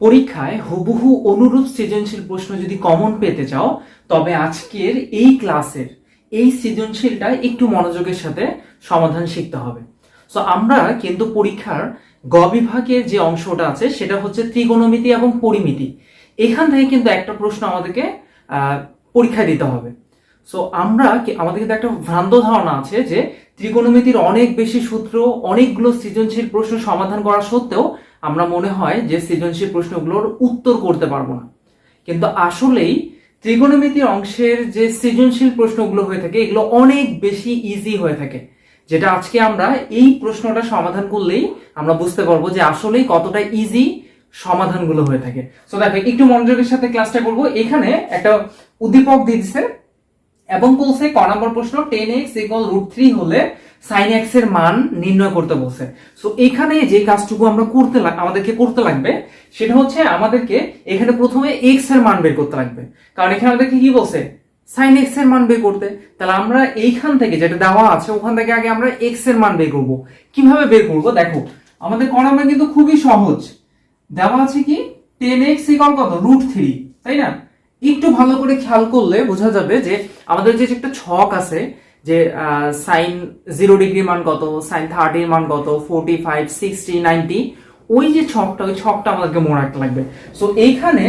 পরীক্ষায় হুবহু অনুরূপ সৃজনশীল প্রশ্ন যদি কমন পেতে চাও, তবে আজকের এই ক্লাসের এই সৃজনশীলটা একটু মনোযোগের সাথে সমাধান শিখতে হবে। সো আমরা কিন্তু পরীক্ষার গ বিভাগের যে অংশটা আছে, সেটা হচ্ছে ত্রিকোণমিতি এবং পরিমিতি। এখান থেকে কিন্তু একটা প্রশ্ন আমাদেরকে পরীক্ষা দিতে হবে। সো আমরা আমাদের কিন্তু একটা ভ্রান্ত ধারণা আছে যে ত্রিকোণমিতির অনেক বেশি সূত্র, অনেকগুলো সৃজনশীল প্রশ্ন সমাধান করা সত্ত্বেও আমরা মনে হয় যে সৃজনশীল প্রশ্নগুলোর উত্তর করতে পারব না। কিন্তু আসলেই ত্রিকোণমিতির অংশের যে সৃজনশীল প্রশ্নগুলো হয়ে থাকে, এগুলো অনেক বেশি ইজি হয়ে থাকে। যেটা আজকে আমরা এই প্রশ্নটা সমাধান করলেই আমরা বুঝতে পারব যে আসলেই কতটা ইজি সমাধানগুলো হয়ে থাকে। সো দেখো, একটু মনোযোগের সাথে ক্লাসটা করব। এখানে একটা উদ্দীপক দিয়ে দিচ্ছে এবং বলছে, ক নম্বর প্রশ্ন tan x equal root three হলে সাইন এক্সের মান নির্ণয় করতে বলছে। সো এখানে যে কাজটুকু আমরা করতে আমাদেরকে করতে লাগবে, সেটা হচ্ছে আমাদেরকে এখানে প্রথমে এক্সের মান বের করতে লাগবে। কারণ এখানে আমাদেরকে কি বলছে? সাইন এক্সের মান বের করতে। তাহলে আমরা এইখান থেকে যেটা দেওয়া আছে, ওখান থেকে আগে আমরা এক্সের মান বের করব। কীভাবে বের করব? দেখো, আমাদের ক নম্বর কিন্তু খুবই সহজ। দেওয়া আছে কি? টেন এক্স ইকাল কত? রুট থ্রি তাই না? একটু ভালো করে খেয়াল করলে বোঝা যাবে যে আমাদের যে একটা ছক আছে, যে সাইন জিরো ডিগ্রি মান কত সাইন থার্টির মান কত ফোরটি ফাইভ সিক্সটি নাইনটি ওই যে ছকটা, ওই ছকটা আমাদেরকে মনে রাখতে লাগবে। সো এইখানে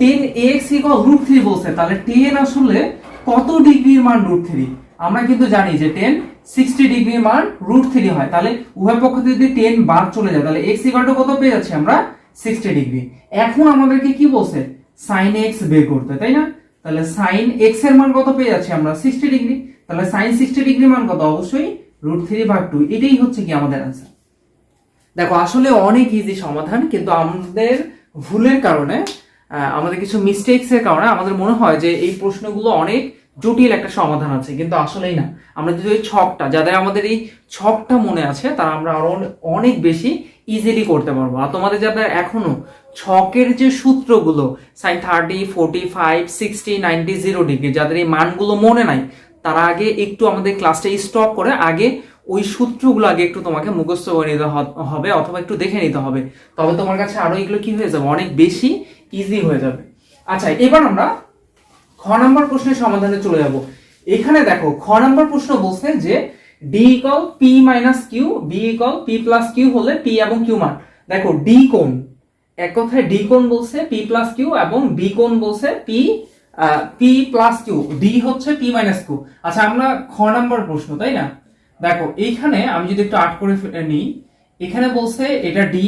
tan x equal root three বলছে, তাহলে টেন আসলে কত ডিগ্রির মান রুট থ্রি আমরা কিন্তু জানি যে টেন সিক্সটি ডিগ্রির মান রুট থ্রি হয়। তাহলে উভয় পক্ষ থেকে যদি টেন বাদ চলে যায়, তাহলে এক্স ইকাল কত পেয়ে যাচ্ছি আমরা? সিক্সটি ডিগ্রি এখন আমাদেরকে কি বলছে? সাইন এক্স বের করতে, তাই না? তাহলে সাইন এক্সের মান কত পেয়ে যাচ্ছি আমরা? সিক্সটি ডিগ্রি তাহলে সাইন সিক্সটি ডিগ্রি মান কত? অবশ্যই রুট থ্রি ভাগ টু এটাই হচ্ছে কি আমাদের অ্যান্সার দেখো, আসলে অনেক ইজি সমাধান, কিন্তু আমাদের ভুলের কারণে আমাদের কিছু মিস্টেকস এর কারণে আমাদের মনে হয় যে এই প্রশ্নগুলো অনেক জটিল একটা সমাধান আছে, কিন্তু আসলেই না। আমরা যদি ওই ছকটা, যাদের আমাদের এই ছকটা মনে আছে, তারা আমরা আরও অনেক বেশি ইজিলি করতে পারব। আর তোমাদের যাদের এখনও ছকের যে সূত্রগুলো sine thirty forty five sixty ninety zero degree যাদের এই মানগুলো মনে নাই, তারা আগে একটু আমাদের ক্লাসটা স্টপ করে আগে ওই সূত্রগুলো আগে একটু তোমাকে মুখস্থ করে নিতে হবে অথবা একটু দেখে নিতে হবে। তবে তোমার কাছে আরও এগুলো কি হয়ে যাবে? অনেক বেশি ইজি হয়ে যাবে। আচ্ছা এবার আমরা খ নাম্বার প্রশ্নের সমাধানে চলে যাব। এখানে দেখো, খ নাম্বার প্রশ্ন বলছে যে D equal P minus Q B equal P plus Q হলে পি এবং কিউ মান। দেখো ডি কোণ, এক কথায় ডি কোণ বলছে পি প্লাস কিউ এবং বি কোণ বলছে P P plus Q D হচ্ছে পি মাইনাস কিউ আচ্ছা আমরা খ নাম্বার প্রশ্ন, তাই না? দেখো, এইখানে আমি যদি একটু আট করে নিই, এখানে বলছে এটা ডি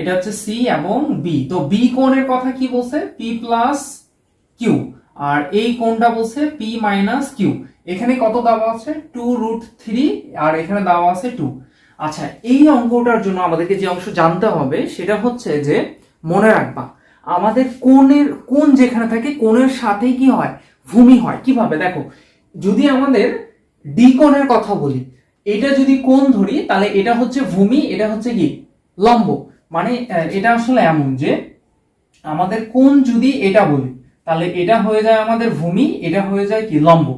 এটা হচ্ছে সি এবং বি তো বি কোণের কথা কি বলছে? পি প্লাস কিউ আর এই কোণটা বলছে পি মাইনাস কিউ এখানে কত দেওয়া আছে? টু রুট থ্রি আর এখানে দেওয়া আছে টু আচ্ছা এই অঙ্কটার জন্য আমাদেরকে যে অংশ জানতে হবে, সেটা হচ্ছে যে মনে রাখবা, আমাদের কোণের, কোণ যেখানে থাকে, কোণের সাথে কি হয়? ভূমি হয়। কীভাবে? দেখো, যদি আমাদের ডি কোণের কথা বলি, এটা যদি কোণ ধরি, তাহলে এটা হচ্ছে ভূমি, এটা হচ্ছে কি? লম্ব। মানে এটা আসলে এমন যে আমাদের কোণ যদি এটা বলি, তাহলে এটা হয়ে যায় আমাদের ভূমি, এটা হয়ে যায় কি? লম্ব।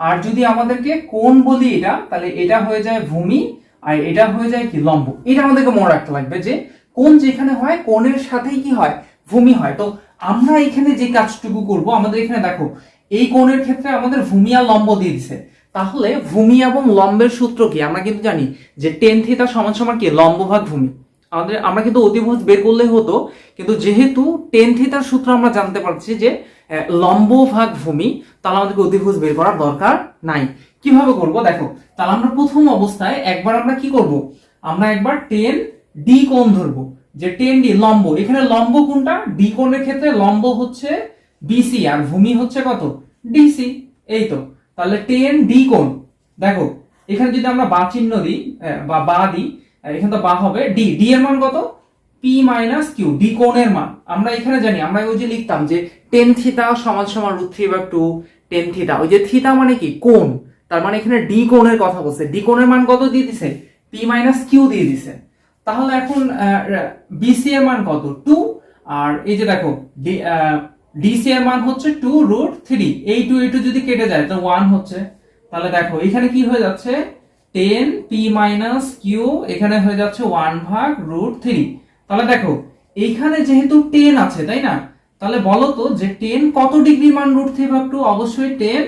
আর যদি আমাদেরকে কোন বলি এটা, তাহলে এটা হয়ে যায় ভূমি, আর এটা হয়ে যায় কি, লম্ব। এটা আমাদেরকে মনে রাখতে লাগবে যে কোন যেখানে হয়, কোণের সাথেই কি হয়? ভূমি হয়। তো আমরা এখানে যে কাজটুকু করব, আমাদের এখানে দেখো, এই কোণের ক্ষেত্রে আমাদের ভূমি আর লম্ব দিয়ে দিছে। তাহলে ভূমি এবং লম্বের সূত্র কি? আমরা কিন্তু জানি যে টেন থিটা সমান সমান কি? লম্ব ভাগ ভূমি। আমাদের আমরা কিন্তু অতিভুজ বের করলেই হতো, কিন্তু যেহেতু টেন থিটার সূত্র আমরা জানতে পারছি যে লম্ব ভাগ ভূমি তাহলে আমাদেরকে অতিভুজ বের করার দরকার নাই। কীভাবে করব? দেখো তাহলে আমরা প্রথম অবস্থায় একবার আমরা কি করব? আমরা একবার টেন ডি কোণ ধরবো, যে টেন ডি লম্ব। এখানে লম্ব কোনটা ডি কোণের ক্ষেত্রে লম্ব হচ্ছে বিসি, আর ভূমি হচ্ছে কত? ডিসি। এই তো, তাহলে টেন ডি কোণ। দেখো, এখানে যদি আমরা বা চিহ্ন দিই বা বা দিই এখানে তো বা হবে ডি। ডি এর মান কত? পি মাইনাস কিউ ডি কোণের মান। আমরা এখানে জানি, আমরা ওই যে লিখতাম যে টেন থিটা সমান সমান root three by two tan theta ওই যে থিটা মানে কি? কোণ। তার মানে এখানে ডি কোণের কথা বলছে। ডি কোণের মান কত দিয়ে দিছে? পি মাইনাস কিউ দিয়ে দিছে। তাহলে এখন বিসি এর মান কত? টু আর এই যে দেখো ডিসি এর মান হচ্ছে টু রুট থ্রি এই টু এই টু যদি কেটে যায় তো ওয়ান হচ্ছে। তাহলে দেখো, এখানে কি হয়ে যাচ্ছে? টেন পি মাইনাস কিউ এখানে হয়ে যাচ্ছে ওয়ান ভাগ রুট থ্রি তাহলে দেখো, এইখানে যেহেতু টেন আছে, তাই না? তাহলে বলো তো যে টেন কত ডিগ্রি মান রুট থ্রি ভাগ টু অবশ্যই টেন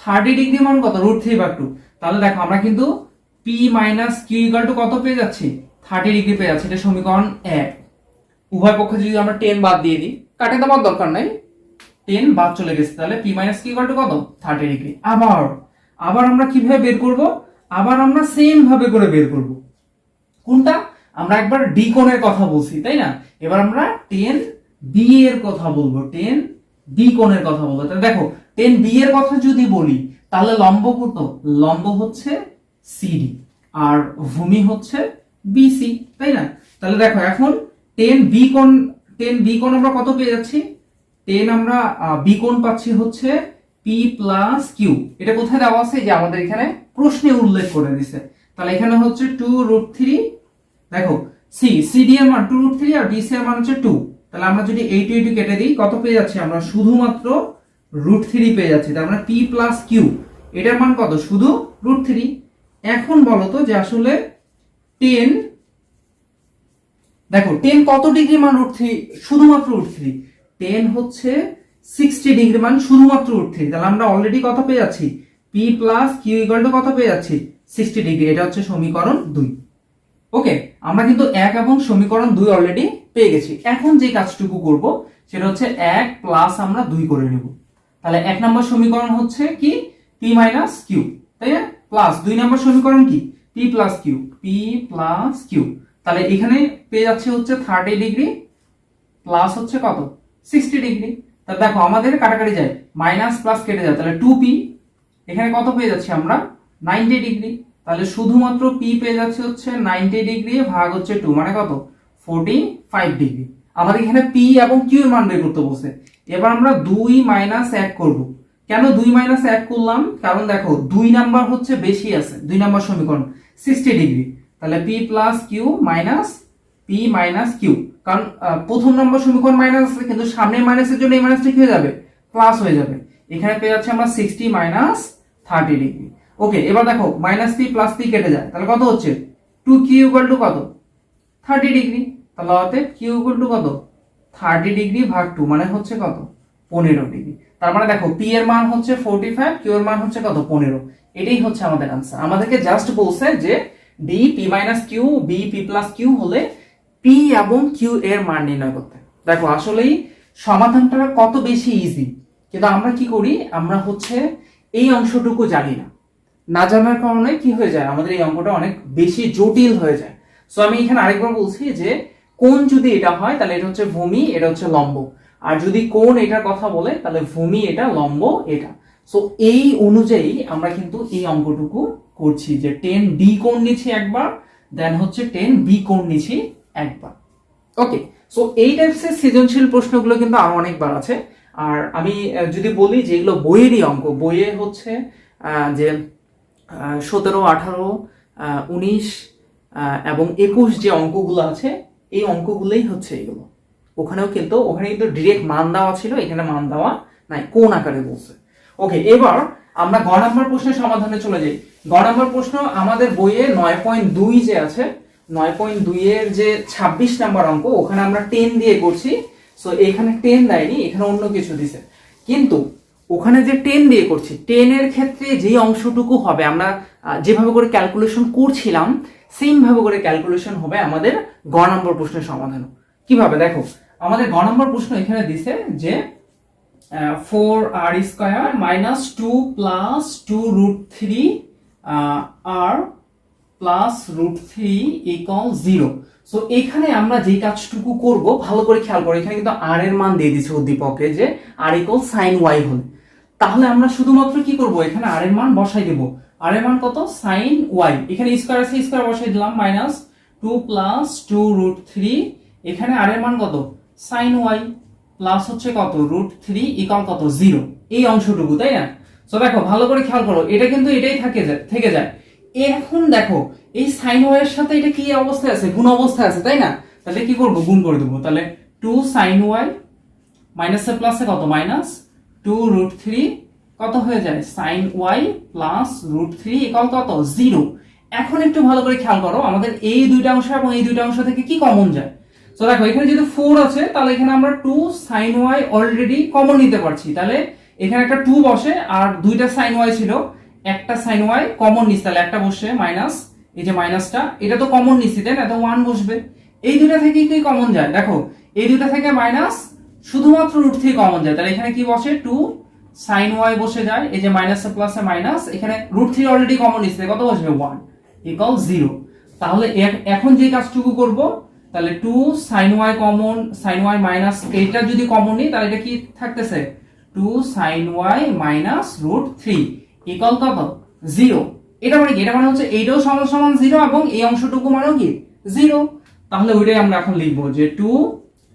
থার্টি ডিগ্রি মান কত? রুট থ্রি ভাগ টু তাহলে দেখো, আমরা কিন্তু P minus Q equal two কত পেয়ে যাচ্ছি? থার্টি ডিগ্রি পেয়ে যাচ্ছি, এটা সমীকরণ এক। উভয় পক্ষে যদি আমরা টেন বাদ দিয়ে দিই, কাটে দেওয়ার দরকার নাই। টেন বাদ চলে গেছে, তাহলে P minus Q equal two কত? Thirty degree. আবার আবার আমরা কীভাবে বের করব? আবার আমরা সেম ভাবে করে বের করব। কোনটা? আমরা একবার ডি কোণের কথা বলছি, তাই না? এবার আমরা টেন বি এর কথা বলব টেন বি কোণের কথা বলব। তাহলে দেখো টেন বি এর কথা যদি বলি, তাহলে লম্ব কত? লম্ব হচ্ছে সিডি আর ভূমি হচ্ছে বিসি তাই না? তাহলে দেখো, এখন টেন বি কোণ টেন বি কোণ আমরা কত পেয়ে যাচ্ছি? টেন আমরা বি কোণ পাচ্ছি হচ্ছে পি প্লাস কিউ এটা কোথায় দেওয়া আছে? যে আমাদের এখানে প্রশ্নে উল্লেখ করে দিছে। তাহলে এখানে হচ্ছে টু রুট থ্রি দেখো সি সিডি এর মান টু রুট থ্রি আর বিসি এর মান হচ্ছে টু তাহলে আমরা যদি এই টু এইটু কেটে দিই, কত পেয়ে যাচ্ছি? আমরা শুধুমাত্র রুট থ্রি পেয়ে যাচ্ছি, তার মানে পি প্লাস কিউ এটার মান কত? শুধু রুট থ্রি এখন বলো তো যে আসলে টেন দেখো টেন কত ডিগ্রি মান রুট থ্রি শুধুমাত্র রুট থ্রি টেন হচ্ছে সিক্সটি ডিগ্রি মান শুধুমাত্র রুট থ্রি তাহলে আমরা অলরেডি কত পেয়ে যাচ্ছি? P plus Q equal two কত পেয়ে যাচ্ছি? সিক্সটি ডিগ্রি এটা হচ্ছে সমীকরণ দুই। ওকে আমরা কিন্তু এক এবং সমীকরণ দুই অলরেডি পেয়ে গেছি। এখন যে কাজটুকু করব, সেটা হচ্ছে এক প্লাস আমরা দুই করে নেব। তাহলে এক নম্বর সমীকরণ হচ্ছে কি? পি মাইনাস কিউ তাই না? প্লাস দুই নম্বর সমীকরণ কি? P plus Q P plus Q তাহলে এখানে পেয়ে যাচ্ছে হচ্ছে থার্টি ডিগ্রি প্লাস হচ্ছে কত? সিক্সটি ডিগ্রি তাহলে দেখো, আমাদের কাটাকাটি যায়। মাইনাস প্লাস কেটে যায়। তাহলে টু পি এখানে কত পেয়ে যাচ্ছি আমরা? নাইনটি ডিগ্রি তাহলে শুধুমাত্র পি পেয়ে যাচ্ছে হচ্ছে নাইনটি ডিগ্রি ভাগ হচ্ছে টু মানে কত? ফোরটি ফাইভ ডিগ্রি আমাদের এখানে পি এবং কিউ এর মান বের করতে বসে এবার আমরা দুই মাইনাস এক করব। কেন দুই মাইনাস এক করলাম? কারণ দেখো, দুই নাম্বার হচ্ছে বেশি আছে, দুই নাম্বার সমীকরণ সিক্সটি ডিগ্রি তাহলে P plus Q minus P minus Q কারণ প্রথম নম্বর সমীকরণ মাইনাস আছে, কিন্তু সামনের মাইনাসের জন্য এই মাইনাসটা হয়ে যাবে? প্লাস হয়ে যাবে। এখানে পেয়ে যাচ্ছে আমরা sixty minus thirty degree okay এবার দেখো মাইনাস পি প্লাস পি কেটে যায়। তাহলে কত হচ্ছে? টু কিউ টু কত? থার্টি ডিগ্রি তাহলে অতএব কিউ টু কত? থার্টি ডিগ্রি ভাগ টু মানে হচ্ছে কত? পনেরো ডিগ্রি তার মানে দেখো পি এর মান হচ্ছে ফোরটি ফাইভ কিউ এর মান হচ্ছে কত? পনেরো। এটাই হচ্ছে আমাদের আনসার আমাদেরকে জাস্ট বলছে যে D P minus Q B P plus Q হলে পি এবং কিউ এর মান নির্ণয় করতে দেখো, আসলেই সমাধানটা কত বেশি ইজি কিন্তু আমরা কি করি? আমরা হচ্ছে এই অংশটুকু জানি না। না জানার কারণে কি হয়ে যায়? আমাদের এই অঙ্কটা অনেক বেশি জটিল হয়ে যায়। সো আমি এখানে আরেকবার বলছি যে কোন যদি এটা হয়, তাহলে এটা হচ্ছে ভূমি, এটা হচ্ছে লম্ব। আর যদি কোন এটার কথা বলে, তাহলে ভূমি এটা, লম্ব এটা। সো এই অনুযায়ী আমরা কিন্তু এই অঙ্কটুকু করছি যে টেন ডি কোণ নিচ্ছি একবার দেন হচ্ছে টেন বি কোণ নিচ্ছি একবার। ওকে সো এই টাইপসের সৃজনশীল প্রশ্নগুলো কিন্তু আরও অনেকবার আছে। আর আমি যদি বলি যে এগুলো বইয়েরই অঙ্ক, বইয়ে হচ্ছে যে সতেরো, আঠারো উনিশ এবং একুশ যে অঙ্কগুলো আছে, এই অঙ্কগুলোই হচ্ছে এগুলো। ওখানেও কিন্তু, ওখানে কিন্তু ডিরেক্ট মান দেওয়া ছিল, এখানে মান দেওয়া নাই, কোন আকারে বলছে। ওকে এবার আমরা গ নাম্বার প্রশ্নের সমাধানে চলে যাই। গ নাম্বার প্রশ্ন, আমাদের বইয়ে নয় পয়েন্ট দুই যে আছে, নয় পয়েন্ট দুই এর যে ছাব্বিশ নাম্বার অঙ্ক, ওখানে আমরা টেন দিয়ে করছি। সো এখানে টেন দেয়নি, এখানে অন্য কিছু দিছে। কিন্তু ওখানে যে টেন দিয়ে করছি টেনের ক্ষেত্রে যে অংশটুকু হবে, আমরা যেভাবে করে ক্যালকুলেশন করছিলাম সেম ভাবে করে ক্যালকুলেশন হবে আমাদের গ নম্বর প্রশ্নের সমাধান। কীভাবে দেখো, আমাদের গ নম্বর প্রশ্ন এখানে দিছে যে four R square minus two plus two root three R plus root three equal zero so এখানে আমরা যে কাজটুকু করব, ভালো করে খেয়াল করো, এখানে কিন্তু আর এর মান দিয়ে দিচ্ছে উদ্দীপকে যে আর ইকল সাইন ওয়াই হলে। তাহলে আমরা শুধুমাত্র কি করব? এখানে আর এর মান বসাই দেব। আর এর মান কত? সাইন ওয়াই এখানে স্কোয়ার আছে স্কোয়ার বসাই দিলাম minus two plus two root three এখানে আর এর মান কত? সাইন ওয়াই প্লাস হচ্ছে কত? রুট থ্রি ইকাল কত? জিরো এই অংশটুকু, তাই না? তো দেখো, ভালো করে খেয়াল করো, এটা কিন্তু এটাই থাকে যায়, থেকে যায়। এখন দেখো, এই সাইন ওয়াই এর সাথে এটা কি অবস্থায় আছে? গুণ অবস্থায় আছে, তাই না? তাহলে কি করব? গুণ করে দেবো। তাহলে টু সাইন ওয়াই মাইনাসে প্লাসে কত? মাইনাস টু রুট থ্রি কত হয়ে যায়? Sine Y plus root three equal কত? জিরো। এখন একটু ভালো করে খেয়াল করো, আমাদের এই দুইটা অংশ এবং এই দুইটা অংশ থেকে কি কমন যায়? তো দেখো, এখানে যেহেতু ফোর আছে, তাহলে এখানে আমরা two sine Y already common নিতে পারছি। তাহলে এখানে একটা টু বসে, আর দুইটা সাইন ওয়াই ছিল, একটা সাইন ওয়াই কমন নিচ্ছি। তাহলে একটা বসে মাইনাস এই যে মাইনাসটা এটা তো কমন নিচ্ছি, তাই না? তো ওয়ান বসবে। এই দুটা থেকে কি কমন যায়? দেখো, এই দুটা থেকে মাইনাস শুধুমাত্র রুট থেকে কমন যায়। তাহলে এখানে কি বসে? টু সাইন ওয়াই বসে যায়। এই যে মাইনাস প্লাসে মাইনাস এখানে রুট থ্রি অলরেডি কমন নিচ্ছে। কত বসবে? ওয়ান ইকাল জিরো তাহলে এখন যে কাজটুকু করব, তাহলে two sine Y common sine Y minus এইটা যদি কমন নিই, তাহলে এটা কি থাকতেছে? Two sine Y minus root three equal কত? জিরো এটা মানে কি? এটা মানে হচ্ছে এইটাও সমান সমান জিরো এবং এই অংশটুকু মানেও কি? জিরো তাহলে ওইটাই আমরা এখন লিখব যে two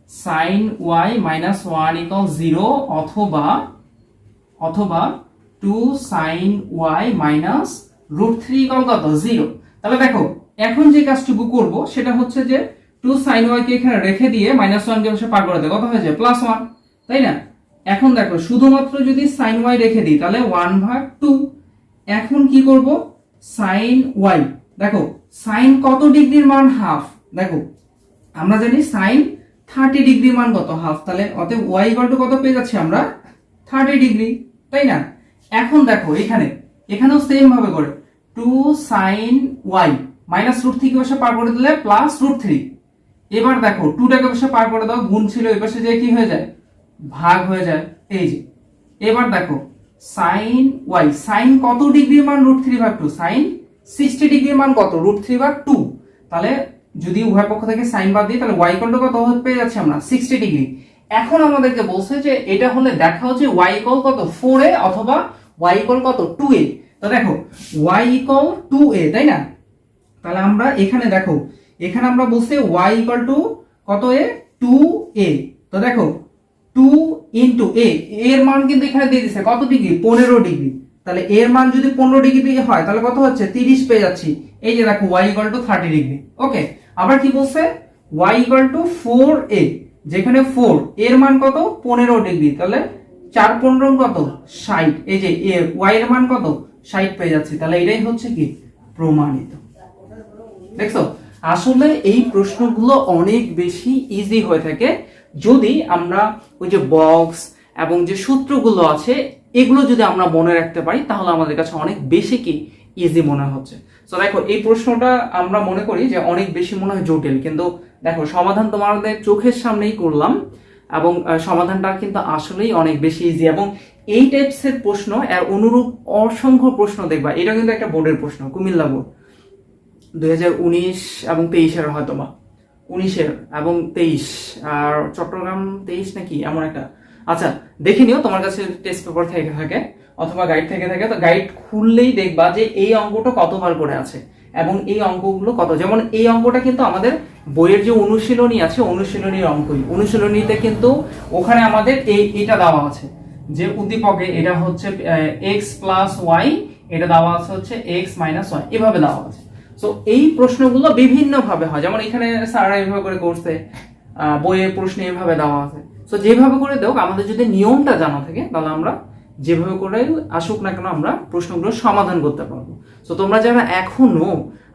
sine Y minus one equal zero অথবা অথবা two sine Y minus root three equal কত? জিরো তাহলে দেখো, এখন যে কাজটুকু করব, সেটা হচ্ছে যে টু সাইন ওয়াই কে এখানে রেখে দিয়ে মাইনাস ওয়ান কে বসে পার করে দেয়। কত হয়েছে? প্লাস ওয়ান তাই না? এখন দেখো, শুধুমাত্র যদি সাইন ওয়াই রেখে দিই, তাহলে ওয়ান ভাগ টু এখন কি করব? সাইন ওয়াই দেখো সাইন কত ডিগ্রির মান? হাফ দেখো, আমরা জানি সাইন থার্টি ডিগ্রি মান কত? হাফ তাহলে অতএব ওয়াই ইকুয়াল টু কত পেয়ে যাচ্ছি আমরা? থার্টি ডিগ্রি তাই না? এখন দেখো এখানে, এখানেও সেম ভাবে করে। Two sine Y minus root three পাশে পার করে দিলে প্লাস রুট থ্রি এবার দেখো টুটাকে পাশে পার করে দাও, গুণ ছিল এই পাশে যে কি হয়ে যায়? ভাগ হয়ে যায়। এই যে, এবার দেখো সাইন ওয়াই সাইন কত ডিগ্রি মান রুট থ্রি ভাগ টু সাইন সিক্সটি ডিগ্রি মান কত? রুট থ্রি ভাগ টু তাহলে যদি উভয় পক্ষ থেকে সাইন বাদ দিই, তাহলে ওয়াই কত কত পেয়ে যাচ্ছে আমরা? সিক্সটি ডিগ্রি এখন আমাদেরকে বলছে যে এটা হলে দেখা হচ্ছে ওয়াই ইকল কত? ফোর এ অথবা ওয়াই ইকল কত? টু এ তো দেখো ওয়াই ইকল টু এ তাই না? তাহলে আমরা এখানে দেখো, এখানে আমরা বলছি ওয়াই ইকাল টু কত এ টু এ তো দেখো টু ইন্টু এ এর মান কিন্তু এখানে দিয়ে দিচ্ছে কত ডিগ্রি পনেরো ডিগ্রি তাহলে এর মান যদি পনেরো ডিগ্রি হয়, তাহলে কত হচ্ছে? তিরিশ পেয়ে যাচ্ছি। এই যে দেখো Y equal two thirty degree okay আবার কি বলছে? Y equal two four A যেখানে ফোর এর মান কত? পনেরো ডিগ্রি তাহলে চার পনেরো কত? ষাট। এই যে এ ওয়াই এর মান কত? ষাট পেয়ে যাচ্ছে। তাহলে এটাই হচ্ছে কি? প্রমাণিত। দেখছ? আসলে এই প্রশ্নগুলো অনেক বেশি ইজি হয়ে থাকে। যদি আমরা ওই যে বক্স এবং যে সূত্রগুলো আছে, এগুলো যদি আমরা মনে রাখতে পারি, তাহলে আমাদের কাছে অনেক বেশি কি? ইজি মনে হচ্ছে। তো দেখো, এই প্রশ্নটা আমরা মনে করি যে অনেক বেশি মনে হয় জটিল, কিন্তু দেখো, সমাধান তোমাদের চোখের সামনেই করলাম এবং সমাধানটা কিন্তু আসলেই অনেক বেশি ইজি এবং এই টাইপসের প্রশ্ন, এর অনুরূপ অসংখ্য প্রশ্ন দেখবা। এটা কিন্তু একটা বোর্ডের প্রশ্ন, কুমিল্লা বোর্ড। দুই হাজার উনিশ এবং তেইশের হয়তো বা। উনিশের এবং তেইশ, আর চট্টগ্রাম তেইশ নাকি, এমন একটা। আচ্ছা দেখে নিও, তোমার কাছে টেস্ট পেপার থেকে থাকে। অথবা গাইড থেকে থাকে, তো গাইড খুললেই দেখবা যে এই অঙ্কটা কতবার করে আছে এবং এই অঙ্কগুলো কত। যেমন এই অঙ্কটা কিন্তু আমাদের বইয়ের যে অনুশীলনী আছে, অনুশীলনীর অঙ্কই। অনুশীলনীতে কিন্তু ওখানে আমাদের এই, এটা দেওয়া আছে যে উদ্দীপকে এটা হচ্ছে এক্স প্লাস ওয়াই এটা দেওয়া আছে হচ্ছে এক্স মাইনাস ওয়াই এভাবে দেওয়া আছে। সো এই প্রশ্নগুলো বিভিন্ন ভাবে হয়। যেমন এখানে স্যাররা এভাবে করে করছে বইয়ের প্রশ্নে এভাবে দেওয়া আছে। সো যেভাবে করে দেও আমাদের যদি নিয়মটা জানা থাকে, তাহলে আমরা যেভাবে করে আসুক না কেন আমরা প্রশ্নগুলো সমাধান করতে পারব। তো তোমরা যারা এখনও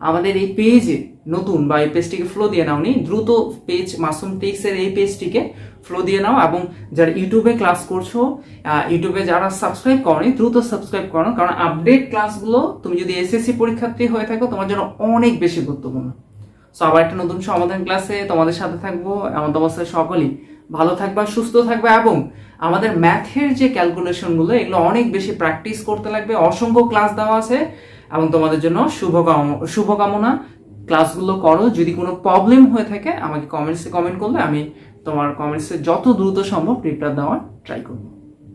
আমাদের এই পেজে নতুন বা এই পেজটিকে ফ্লো দিয়ে নাওনি, দ্রুত পেজ মাসুম টেক্সের এই পেজটিকে ফ্লো দিয়ে নাও এবং যারা ইউটিউবে ক্লাস করছ ইউটিউবে যারা সাবস্ক্রাইব করনি, দ্রুত সাবস্ক্রাইব করো। কারণ আপডেট ক্লাসগুলো তুমি যদি এসএসসি পরীক্ষার্থী হয়ে থাকো, তোমার জন্য অনেক বেশি গুরুত্বপূর্ণ। সো আবার একটা নতুন সমাধান ক্লাসে তোমাদের সাথে থাকব। এমন অবস্থায় সকলেই ভালো থাকবা, সুস্থ থাকবে এবং আমাদের ম্যাথের যে ক্যালকুলেশনগুলো এগুলো অনেক বেশি প্র্যাকটিস করতে লাগবে। অসংখ্য ক্লাস দেওয়া আছে এবং তোমাদের জন্য শুভকাম, শুভকামনা। ক্লাসগুলো করো। যদি কোনো প্রবলেম হয়ে থাকে, আমাকে কমেন্টসে কমেন্ট করলে আমি তোমার কমেন্টসে যত দ্রুত সম্ভব রিপ্লাই দেওয়ার ট্রাই করব।